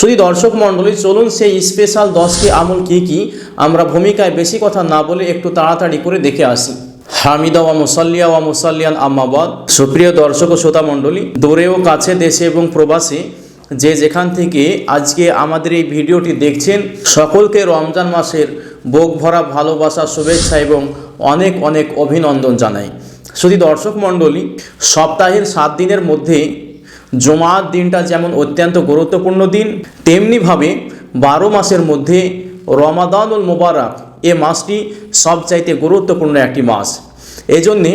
শুধু দর্শক মণ্ডলী, চলুন সেই স্পেশাল দশটি আমল কি কি? আমরা ভূমিকায় বেশি কথা না বলে একটু তাড়াতাড়ি করে দেখে আসি। হামিদা ওয়া মুসাল্লিয়া ওয়া মুসাল্লিয়ান আম্মাবাদ সুপ্রিয় দর্শক ও শ্রোতা মণ্ডলী দূরেও কাছে, দেশে এবং প্রবাসে যে যেখান থেকে আজকে আমাদের এই ভিডিওটি দেখছেন, সকলকে রমজান মাসের বুক ভরা ভালোবাসা, শুভেচ্ছা এবং অনেক অনেক অভিনন্দন জানাই। শুধু দর্শক মণ্ডলী, সপ্তাহের সাত দিনের মধ্যে জুমার দিনটা যেমন অত্যন্ত গুরুত্বপূর্ণ দিন, তেমনিভাবে বারো মাসের মধ্যে রমাদানুল মোবারক এ মাসটি সবচাইতে গুরুত্বপূর্ণ একটি মাস। এজন্যে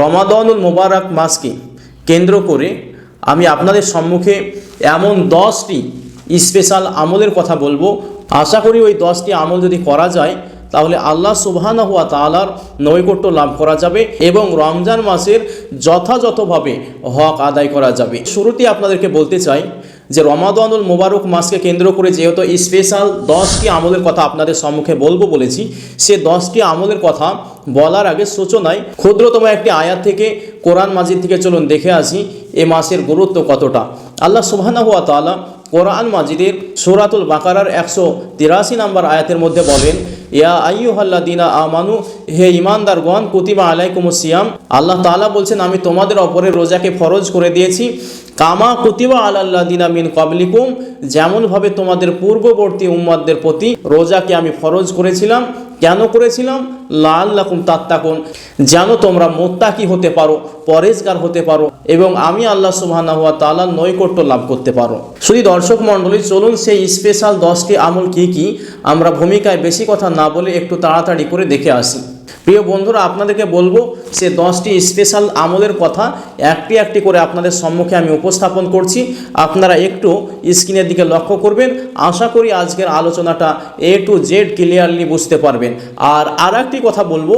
রমাদানুল মোবারক মাসকে কেন্দ্র করে আমি আপনাদের সম্মুখে এমন দশটি স্পেশাল আমলের কথা বলব। আশা করি ওই দশটি আমল যদি করা যায় তাহলে আল্লাহ সুবহানাহু হুয়া তালার নৈকট্য লাভ করা যাবে এবং রমজান মাসের যথাযথভাবে হক আদায় করা যাবে। শুরুতেই আপনাদেরকে বলতে চাই যে রমাদানুল মোবারক মাসকে কেন্দ্র করে যেহেতু স্পেশাল দশটি আমলের কথা আপনাদের সম্মুখে বলব বলেছি, সে দশটি আমলের কথা বলার আগে সূচনায় ক্ষুদ্রতম একটি আয়াত থেকে কোরআন মাজিদ থেকে চলুন দেখে আসি এ মাসের গুরুত্ব কতটা। আল্লাহ সুবহানাহু তাআলা কোরআন মাজিদের সুরাতুল বাকারার একশো তিরাশি নম্বর আয়াতের মধ্যে বলেন ইয়া আইয়ুহাল্লা দিনা আমানু, হে ইমানদারগণ কুতিবা আলাইকুম সিয়াম। আল্লাহ তালা বলছেন, আমি তোমাদের অপরে রোজাকে ফরজ করে দিয়েছি। কামা কুতিবা আল্লাহ দিনা মিন কাবলিকুম যেমনভাবে তোমাদের পূর্ববর্তী উম্মাদদের প্রতি রোজাকে আমি ফরজ করেছিলাম কেন করেছিলাম? লাল লাকুম তাত্তাকুন। যেন তোমরা মোত্তাকি হতে পারো, পরেজগার হতে পারো এবং আমি আল্লাহ সুবহানাহু ওয়া তাআলার নৈকট্য লাভ করতে পারো। শুধু দর্শক মণ্ডলী, চলুন সেই স্পেশাল দশটি আমল কি কি আমরা ভূমিকায় বেশি কথা না বলে একটু তাড়াতাড়ি করে দেখে আসি। প্রিয় বন্ধুরা, আপনাদেরকে বলব সে দশটি স্পেশাল আমলের কথা একটি একটি করে আপনাদের সম্মুখে আমি উপস্থাপন করছি। আপনারা একটু স্ক্রিনের দিকে লক্ষ্য করবেন। আশা করি আজকের আলোচনাটা এ টু জেড ক্লিয়ারলি বুঝতে পারবেন। আর আর একটি কথা বলব,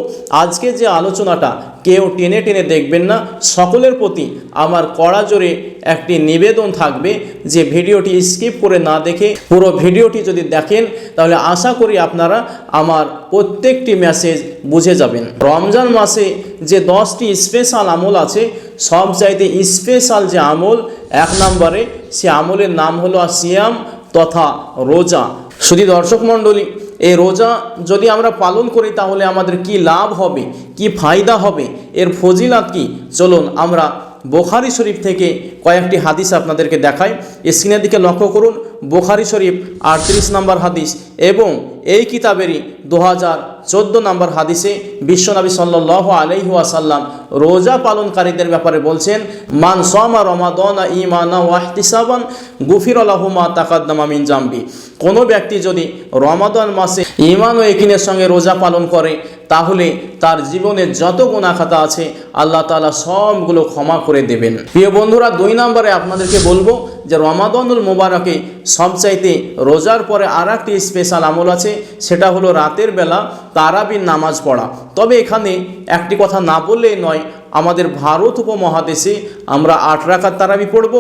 আজকে যে আলোচনাটা কেউ টেনে টেনে দেখবেন না, সকলের প্রতি আমার কড়া জোরে একটি নিবেদন থাকবে যে ভিডিওটি স্কিপ করে না দেখে পুরো ভিডিওটি যদি দেখেন, তাহলে আশা করি আপনারা আমার প্রত্যেকটি মেসেজ বুঝে যাবেন। রমজান মাসে যে দশটি স্পেশাল আমল আছে, সব চাইতে স্পেশাল যে আমল, এক নম্বরে সে আমলের নাম হলো সিয়াম তথা রোজা। শুধু দর্শক মণ্ডলী, এই রোজা যদি আমরা পালন করি তাহলে আমাদের কি লাভ হবে, কি ফায়দা হবে, এর ফজিলাত কি? চলুন আমরা বোখারি শরীফ থেকে কয়েকটি হাদিস আপনাদেরকে দেখাই। স্ক্রিনের দিকে লক্ষ্য করুন, বোখারি শরীফ আটত্রিশ নম্বর হাদিস এবং এই কিতাবেরই দু হাজার চোদ্দ নম্বর হাদিসে বিশ্বনবী সাল্লাহ আলহি আসাল্লাম রোজা পালনকারীদের ব্যাপারে বলছেন, মান সমা রমাদন ইমানা ওয়াহতিসাবান গুফির আলাহুমা তাকাদ্দামা মিন জাম্বি। কোনো ব্যক্তি যদি রমাদন মাসে ইমান ও একিনের সঙ্গে রোজা পালন করে, তাহলে তার জীবনে যত গুণাখাতা আছে, আল্লাহ তালা সবগুলো ক্ষমা করে দেবেন। প্রিয় বন্ধুরা, দুই নম্বরে আপনাদেরকে বলব যে রমাদনুল মোবারকে সবচাইতে রোজার পরে আর একটি স্পেশাল আমল আছে, সেটা হলো রাতের বেলা তারাবির নামাজ পড়া। তবে এখানে একটি কথা না বললেই নয়, আমাদের ভারত উপমহাদেশে আমরা আট রাখার তারাবি পড়ব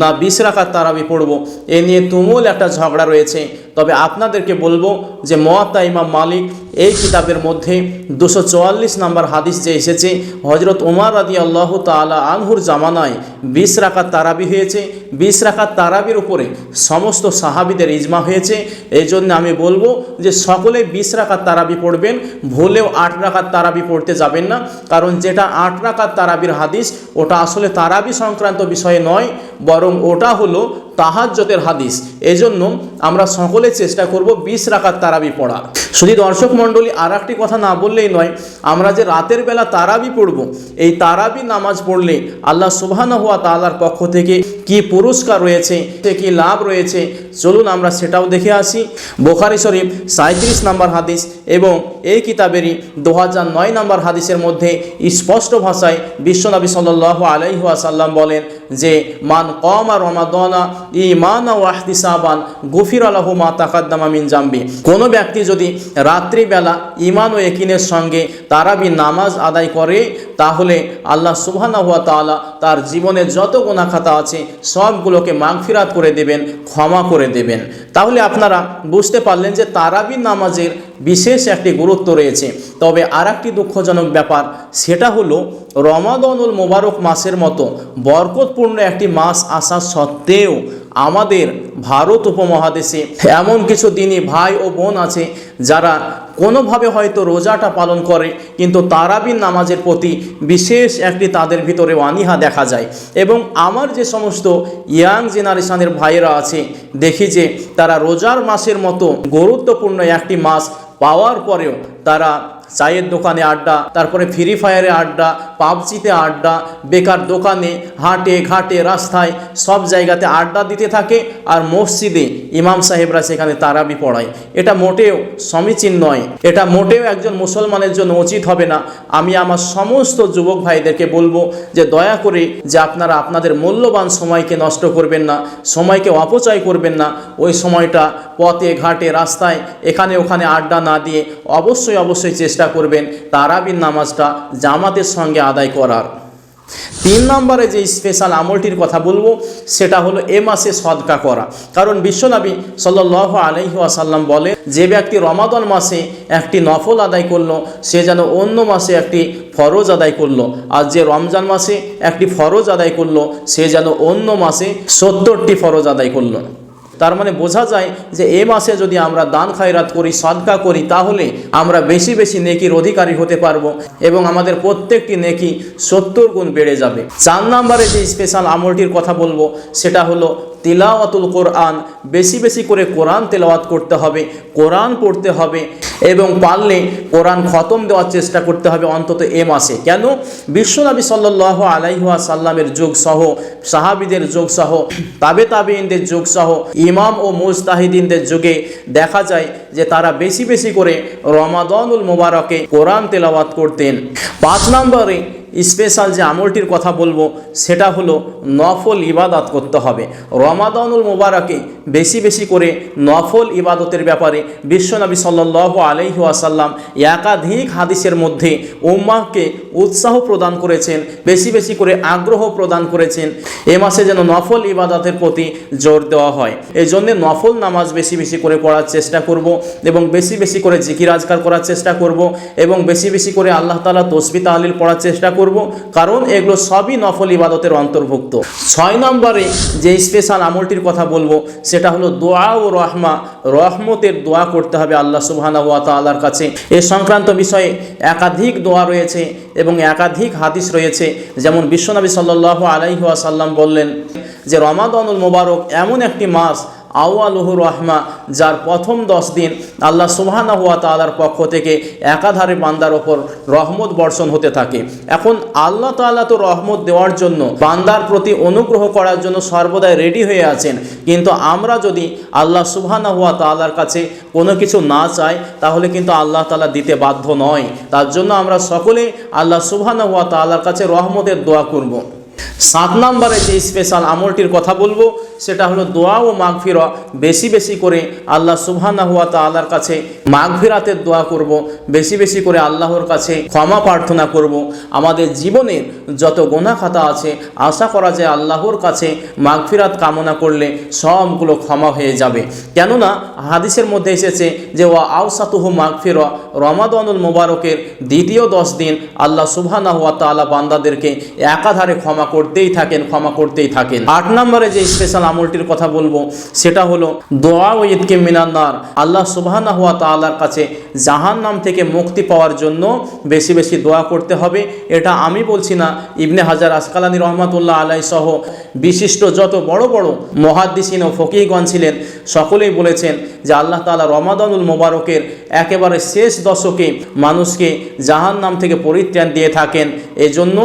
না বিশ রাখার তারাবি পড়ব। এ নিয়ে তুমুল একটা ঝগড়া রয়েছে। তবে আপনাদেরকে বলব যে মোয়াত্তা ইমাম মালিক এই কিতাবের মধ্যে দুশো চুয়াল্লিশ নম্বর হাদিস যে এসেছে হজরত উমার রাদি আল্লাহ তালা আনহুর জামানায় বিশ রাখার তারাবি হয়েছে। বিশ রাখার তারাবির উপরে সমস্ত সাহাবিদের ইজমা হয়েছে। এই জন্য আমি বলব যে সকলে বিশ রাখার তারাবি পড়বেন, ভুলেও আট রাখার তারাবি পড়তে যাবেন না। কারণ যেটা আট রাখার তারাবির হাদিস, ওটা আসলে তারাবি সংক্রান্ত বিষয়ে নয়, বরং ওটা হলো তাহাজ্জতের হাদিস। এজন্য আমরা সকলে চেষ্টা করব বিশ রাখার তারাবি পড়া। শুধু দর্শক মণ্ডলী আর একটি কথা না বললেই নয়, আমরা যে রাতের বেলা তারাবি পড়ব, এই তারাবি নামাজ পড়লে আল্লাহ সুবহানা হওয়া তালার পক্ষ থেকে কি পুরস্কার রয়েছে কি লাভ রয়েছে, চলুন আমরা সেটাও দেখে আসি। বোখারি শরীফ সাঁত্রিশ নম্বর হাদিস এবং এই কিতাবেরই দু হাজার নয় নম্বর হাদিসের মধ্যে স্পষ্ট ভাষায় বিশ্বনবী সাল্লাহ আলাইহাসাল্লাম বলেন যে, মান কম রমাদনা ইমান ওয়াহদিসাবান গুফির আলাহু মা তাকাদ্দামা মিন জাম্বি। কোনো ব্যক্তি যদি রাত্রিবেলা ইমান ও একিনের সঙ্গে তারাবি নামাজ আদায় করে, তাহলে আল্লাহ সুবহানা হুয়া তাআলা তার জীবনে যত গুণাখাতা আছে সবগুলোকে মাগফিরাত করে দেবেন, ক্ষমা করে দেবেন। তাহলে আপনারা বুঝতে পারলেন যে তারাবি নামাজের বিশেষ একটি গুরুত্ব রয়েছে। তবে আর একটি দুঃখজনক ব্যাপার, সেটা হলো রমাদনুল মোবারক মাসের মতো বরকতপূর্ণ একটি মাস আসা সত্ত্বেও আমাদের ভারত উপমহাদেশে এমন কিছু দিনই ভাই ও বোন আছে যারা কোনোভাবে হয়তো রোজাটা পালন করে, কিন্তু তারাবিন নামাজের প্রতি বিশেষ একটি তাদের ভিতরে অনীহা দেখা যায়। এবং আমার যে সমস্ত ইয়াং জেনারেশনের ভাইয়েরা আছে, দেখি যে তারা রোজার মাসের মতো গুরুত্বপূর্ণ একটি মাস পাওয়ার পরেও তারা চায়ের দোকানে আড্ডা, তারপরে ফ্রি ফায়ারে আড্ডা, পাবজিতে আড্ডা, বেকার দোকানে হাটে ঘাটে রাস্তায় সব জায়গাতে আড্ডা দিতে থাকে আর মসজিদে ইমাম সাহেবরা সেখানে তারাবি পড়ায়। এটা মোটেও সমীচীন নয়। এটা মোটেও একজন মুসলমানের জন্য উচিত হবে না। আমি আমার সমস্ত যুবক ভাইদেরকে বলব যে দয়া করে যে আপনারা আপনাদের মূল্যবান সময়কে নষ্ট করবেন না, সময়কে অপচয় করবেন না। ওই সময়টা পথে ঘাটে রাস্তায় এখানে ওখানে আড্ডা না দিয়ে অবশ্যই অবশ্যই চেষ্টা করবেন তারাবির নামাজটা জামাতের সঙ্গে আদায় করার। তিন নম্বরে যে স্পেশাল আমলটির কথা বলব, সেটা হলো এ মাসে সদকা করা। কারণ বিশ্বনবী সাল্লাহ আলহি আসাল্লাম বলে যে ব্যক্তি রমাদন মাসে একটি নফল আদায় করল, সে যেন অন্য মাসে একটি ফরজ আদায় করল। আর যে রমজান মাসে একটি ফরজ আদায় করল, সে যেন অন্য মাসে সত্তরটি ফরজ আদায় করল। তার মানে বোঝা যায় যে এ মাসে যদি আমরা দান খায়রাত করি, সদকা করি, তাহলে আমরা বেশি বেশি নেকির অধিকারী হতে পারব এবং আমাদের প্রত্যেকটি নেকি সত্তর গুণ বেড়ে যাবে। চার নম্বরে যে স্পেশাল আমলটির কথা বলব, সেটা হলো তিলাওয়াতুল কোরআন, বেশি বেশি করে কোরআন তেলাওয়াত করতে হবে, কোরআন পড়তে হবে এবং পারলে কোরআন খতম দেওয়ার চেষ্টা করতে হবে অন্তত এ মাসে। কেন? বিশ্বনবী সাল্লাহ আলাইহুয়া সাল্লামের যুগ সহ সাহাবিদের যুগ সহ তাবে তাবেইনদের যুগ সহ ইমাম ও মুস্তাহিদিনদের যুগে দেখা যায় যে তারা বেশি বেশি করে রমাদনুল মোবারকে কোরআন তেলাওয়াত করতেন। পাঁচ নম্বরে স্পেশাল যে আমলটির কথা বলব, সেটা হলো নফল ইবাদত করতে হবে। রমাদানুল মোবারকে বেশি বেশি করে নফল ইবাদতের ব্যাপারে বিশ্বনবী সাল্লাহ আলহি আসাল্লাম একাধিক হাদিসের মধ্যে উম্মাহকে উৎসাহ প্রদান করেছেন, বেশি বেশি করে আগ্রহ প্রদান করেছেন। এ মাসে যেন নফল ইবাদতের প্রতি জোর দেওয়া হয়। এই জন্যে নফল নামাজ বেশি বেশি করে পড়ার চেষ্টা করব এবং বেশি বেশি করে জিকির আজকার করার চেষ্টা করব এবং বেশি বেশি করে আল্লাহ তালা তসবি তাহলিল পড়ার চেষ্টা করব, কারণ এগুলো সবই নফল ইবাদতের অন্তর্ভুক্ত। ছয় নম্বরে যে স্পেশাল আমলটির কথা বলব, সেটা হলো দোয়া ও রহমা। রহমতের দোয়া করতে হবে আল্লাহ সুবহানা ওয়া তাআলার কাছে। এ সংক্রান্ত বিষয়ে একাধিক দোয়া রয়েছে এবং একাধিক হাদিস রয়েছে। যেমন বিশ্বনবী সাল্লাহ আলাইহি ওয়াসাল্লাম বললেন যে, রমাদানুল মোবারক এমন একটি মাস আওয়ালুহু রহমা, যার প্রথম দশ দিন আল্লাহ সুবহানা হুয়া তালার পক্ষ থেকে একাধারে বান্দার ওপর রহমত বর্ষণ হতে থাকে। এখন আল্লাহ তাআলা তো রহমত দেওয়ার জন্য, বান্দার প্রতি অনুগ্রহ করার জন্য সর্বদাই রেডি হয়ে আছেন। কিন্তু আমরা যদি আল্লাহ সুবহানা হুয়া তালার কাছে কোনো কিছু না চাই, তাহলে কিন্তু আল্লাহ তালা দিতে বাধ্য নয়। তার জন্য আমরা সকলে আল্লাহ সুবহানা হুয়া তালার কাছে রহমতের দোয়া করব। সাত নম্বরে যে স্পেশাল আমলটির কথা বলব, সেটা হলো দোয়া ও মাগফিরা। বেশি বেশি করে আল্লাহ সুবহানা হুয়া তাআলার কাছে মাগফিরাতের দোয়া করব, বেশি বেশি করে আল্লাহর কাছে ক্ষমা প্রার্থনা করব। আমাদের জীবনের যত গোনা খাতা আছে, আশা করা যায় আল্লাহর কাছে মাগফিরাত কামনা করলে সবগুলো ক্ষমা হয়ে যাবে। কেননা, হাদিসের মধ্যে এসেছে যে, ওয়া আউসাতুহু মাগফিরা, রমাদানুল মোবারকের দ্বিতীয় দশ দিন আল্লাহ সুবহানা হুয়া তাআলা বান্দাদেরকে একাধারে ক্ষমা করতেই থাকেন, ক্ষমা করতেই থাকেন। আট নম্বরে যে স্পেশাল আমলটির কথা বলব, সেটা হলো দোয়া ও ঈদকে মিনান্নার আল্লাহ সুবহানা হুয়া তাআলার কাছে জাহান নাম থেকে মুক্তি পাওয়ার জন্য বেশি বেশি দোয়া করতে হবে। এটা আমি বলছি না, ইবনে হাজার আসকালানি রহমাতুল্লাহ আলাই সহ বিশিষ্ট যত বড় বড় মহাদ্দিসিন ও ফকিগণ ছিলেন, সকলেই বলেছেন যে আল্লাহ তাআলা রমাদানুল মোবারকের একেবারে শেষ দশকে মানুষকে জাহান নাম থেকে পরিত্রাণ দিয়ে থাকেন। এজন্য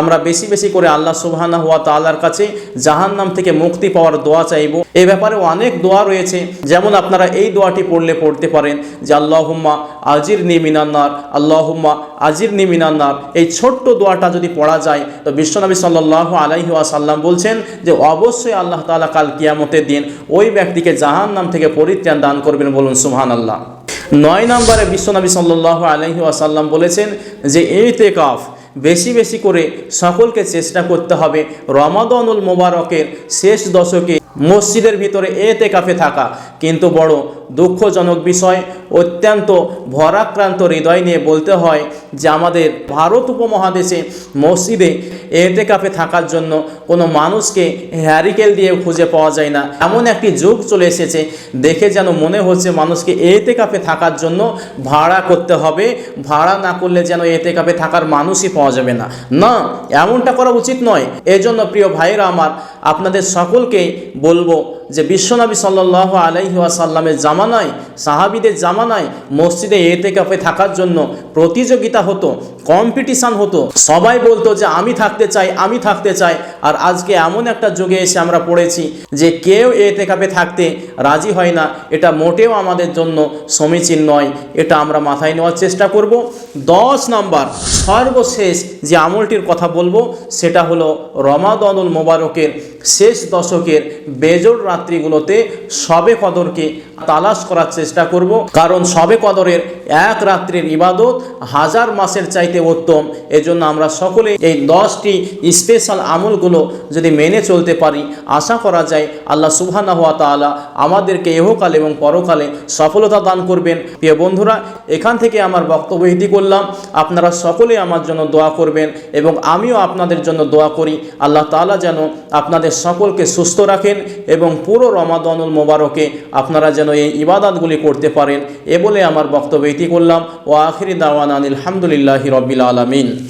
আমরা বেশি বেশি করে আল্লাহ সুবহানা হুয়া তাআলার কাছে জাহান নাম থেকে মুক্তি পাওয়ার দোয়া চাইব। এ ব্যাপারে অনেক দোয়া রয়েছে। যেমন আপনারা এই দোয়াটি পড়লে পড়তে পারেন যে, আল্লাহুম্মা আজির নি মিনান্নার আল্লাহুম্মা আজির নি মিনান্নার এই ছোট্ট দোয়াটা যদি পড়া যায়, তো বিশ্বনবী সাল্লাহ আলাইহি সাল্লাম বলছেন যে, অবশ্যই আল্লাহ তাআলা কাল কিয়ামতের দিন ওই ব্যক্তিকে জাহান নাম থেকে পরিত্রাণ দান করবেন। বলুন সুবহান আল্লাহ নয় নম্বরে বিশ্বনবী সাল্লাহ আলহি আসাল্লাম বলেছেন যে এই তেকাফ বেশি বেশি করে সকলকে চেষ্টা করতে হবে। রমাদনুল মোবারকের শেষ দশকে মসজিদের ভিতরে এতে কাফে থাকা। কিন্তু বড় দুঃখজনক বিষয়। অত্যন্ত ভরাক্রান্ত হৃদয় নিয়ে বলতে হয় যে, আমাদের ভারত উপমহাদেশে মসজিদে এতে কাপে থাকার জন্য কোনো মানুষকে হ্যারিকেল দিয়ে খুঁজে পাওয়া যায় না। এমন একটি যুগ চলে এসেছে, দেখে যেন মনে হচ্ছে মানুষকে এতে কাপে থাকার জন্য ভাড়া করতে হবে। ভাড়া না করলে যেন এতে কাপে থাকার মানুষই পাওয়া যাবে না। না, এমনটা করা উচিত নয়। এজন্য প্রিয় ভাইয়েরা আমার, আপনাদের সকলকেই বলব যে বিশ্বনবী সাল্লাহ আলাইহি ওয়াসাল্লামের জামানায়, সাহাবিদের জামানায় মসজিদে এতে কাপে থাকার জন্য প্রতিযোগিতা হতো, কম্পিটিশান হতো। সবাই বলতো যে আমি থাকতে চাই, আমি থাকতে চাই। আর আজকে এমন একটা যুগে এসে আমরা পড়েছি যে কেউ এতে কাপে থাকতে রাজি হয় না। এটা মোটেও আমাদের জন্য সমীচীন নয়। এটা আমরা মাথায় নেওয়ার চেষ্টা করব। দশ নাম্বার, সর্বশেষ যে আমলটির কথা বলব সেটা হলো রমাদনুল মোবারকের শেষ দশকের বেজোর রাত্রিগুলোতে সবে কদরকে তালাশ করার চেষ্টা করব। কারণ সবে কদরের এক রাত্রির ইবাদত হাজার মাসের চাইতে উত্তম। এজন্য আমরা সকলে এই দশটি স্পেশাল আমলগুলো যদি মেনে চলতে পারি, আশা করা যায় আল্লাহ সুবহানা হাত তাআলা আমাদেরকে এহকাল এবং পরকালে সফলতা দান করবেন। প্রিয় বন্ধুরা, এখান থেকে আমার বক্তব্য ইতি করলাম। আপনারা সকলে আমার জন্য দোয়া করবেন এবং আমিও আপনাদের জন্য দোয়া করি। আল্লাহ তাআলা যেন আপনাদের সকলকে সুস্থ রাখেন এবং পুরো রমাদনুল মোবারকে আপনারা যেন এই ইবাদাতগুলি করতে পারেন। এ বলে আমার বক্তব্য ইতি করলাম। ও আখিরি দাওয়ান আনিল হামদুলিল্লাহি রবিল আলমিন।